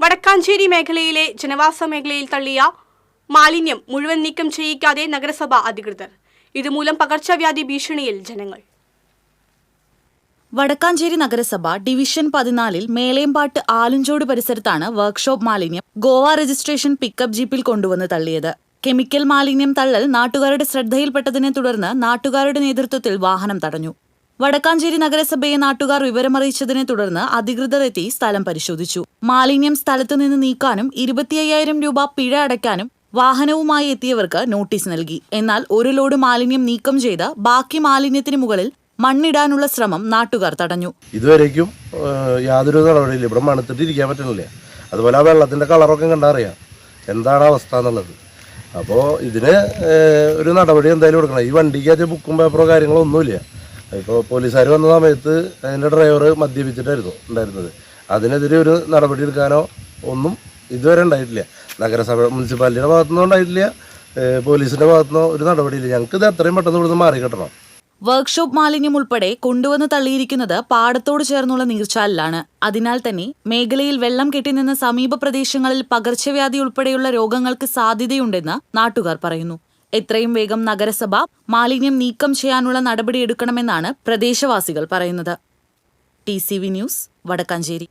വടക്കാഞ്ചേരി മേഖലയിലെ ജനവാസ മേഖലയിൽ തള്ളിയ മാലിന്യം മുഴുവൻ നീക്കം ചെയ്യിക്കാതെ നഗരസഭ അധികൃതർ. ഇതുമൂലം പകർച്ചവ്യാധി ഭീഷണിയിൽ ജനങ്ങൾ. വടക്കാഞ്ചേരി നഗരസഭ ഡിവിഷൻ പതിനാലിൽ മേലേമ്പാട്ട് ആലുംചോട് പരിസരത്താണ് വർക്ക്ഷോപ്പ് മാലിന്യം ഗോവ രജിസ്ട്രേഷൻ പിക്കപ്പ് ജീപ്പിൽ കൊണ്ടുവന്ന് തള്ളിയത്. കെമിക്കൽ മാലിന്യം തള്ളൽ നാട്ടുകാരുടെ ശ്രദ്ധയിൽപ്പെട്ടതിനെ തുടർന്ന് നാട്ടുകാരുടെ നേതൃത്വത്തിൽ വാഹനം തടഞ്ഞു. വടക്കാഞ്ചേരി നഗരസഭയെ നാട്ടുകാർ വിവരമറിയിച്ചതിനെ തുടർന്ന് അധികൃതർ എത്തി സ്ഥലം പരിശോധിച്ചു. മാലിന്യം സ്ഥലത്തുനിന്ന് നീക്കാനും ഇരുപത്തിയ്യായിരം രൂപ പിഴ അടയ്ക്കാനും വാഹനവുമായി എത്തിയവർക്ക് നോട്ടീസ് നൽകി. എന്നാൽ ഒരു ലോഡ് മാലിന്യം നീക്കം ചെയ്ത് ബാക്കി മാലിന്യത്തിന് മുകളിൽ മണ്ണിടാനുള്ള ശ്രമം നാട്ടുകാർ തടഞ്ഞു. ഇതുവരേക്കും യാതൊരു നടപടിയില്ല. ഇവിടെ മണത്തിട്ട് ഇരിക്കാൻ പറ്റുന്നില്ല. അതുപോലെ ആ വെള്ളത്തിന്റെ കളറൊക്കെ കണ്ടറിയാം എന്താണ് അവസ്ഥ എന്നുള്ളത്. അപ്പോൾ ഇതിന് ഒരു നടപടി എന്തായാലും കൊടുക്കണം ഈ വണ്ടിക്ക് അത് ബുക്കും പേപ്പറോ കാര്യങ്ങളോ ഒന്നുമില്ല ഇപ്പോൾ പോലീസുകാർ വന്ന സമയത്ത് അതിന്റെ ഡ്രൈവർ മദ്യപിച്ചിട്ടായിരുന്നു ഉണ്ടായിരുന്നത്. അതിനെതിരെ ഒരു നടപടി എടുക്കാനോ ഒന്നും ഇതുവരെ ഉണ്ടായിട്ടില്ല. നഗരസഭ മുനിസിപ്പാലിറ്റിയുടെ ഭാഗത്തുനിന്നും ഉണ്ടായിട്ടില്ല. പോലീസിന്റെ ഭാഗത്തുനിന്നോ ഒരു നടപടിയില്ല. ഞങ്ങൾക്ക് ഇത് എത്രയും പെട്ടെന്ന് ഇവിടുന്ന് മാറി കിട്ടണം. വർക്ക്ഷോപ്പ് മാലിന്യം ഉൾപ്പെടെ കൊണ്ടുവന്ന് തള്ളിയിരിക്കുന്നത് പാടത്തോട് ചേർന്നുള്ള നീർച്ചാലിലാണ് അതിനാൽ തന്നെ മേഖലയിൽ വെള്ളം കെട്ടിനിന്ന സമീപ പ്രദേശങ്ങളിൽ പകർച്ചവ്യാധി ഉൾപ്പെടെയുള്ള രോഗങ്ങൾക്ക് സാധ്യതയുണ്ടെന്ന് നാട്ടുകാർ പറയുന്നു. എത്രയും വേഗം നഗരസഭ മാലിന്യം നീക്കം ചെയ്യാനുള്ള നടപടിയെടുക്കണമെന്നാണ് പ്രദേശവാസികൾ പറയുന്നത്. T news Wadakkanchery.